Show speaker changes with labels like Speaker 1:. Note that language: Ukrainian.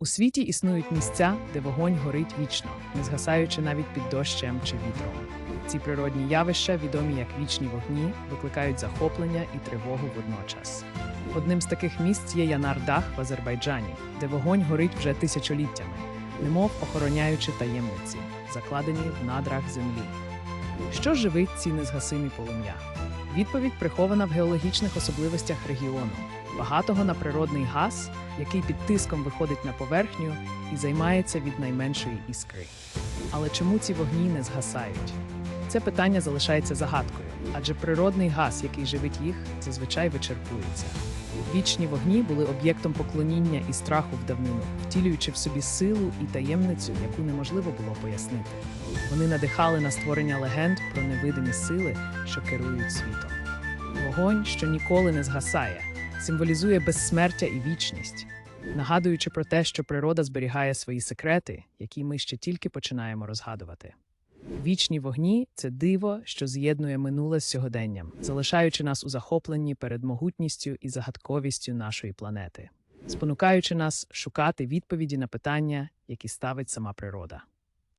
Speaker 1: У світі існують місця, де вогонь горить вічно, не згасаючи навіть під дощем чи вітром. Ці природні явища, відомі як вічні вогні, викликають захоплення і тривогу водночас. Одним з таких місць є Янар-Дах в Азербайджані, де вогонь горить вже тисячоліттями, немов охороняючи таємниці, закладені в надрах землі. Що живить ці незгасимі полум'я? Відповідь прихована в геологічних особливостях регіону, багатого на природний газ, який під тиском виходить на поверхню і займається від найменшої іскри. Але чому ці вогні не згасають? Це питання залишається загадкою, адже природний газ, який живить їх, зазвичай вичерпується. Вічні вогні були об'єктом поклоніння і страху в давнину, втілюючи в собі силу і таємницю, яку неможливо було пояснити. Вони надихали на створення легенд про невидимі сили, що керують світом. Вогонь, що ніколи не згасає, символізує безсмертя і вічність, нагадуючи про те, що природа зберігає свої секрети, які ми ще тільки починаємо розгадувати. Вічні вогні це диво, що з'єднує минуле з сьогоденням, залишаючи нас у захопленні перед могутністю і загадковістю нашої планети, спонукаючи нас шукати відповіді на питання, які ставить сама природа.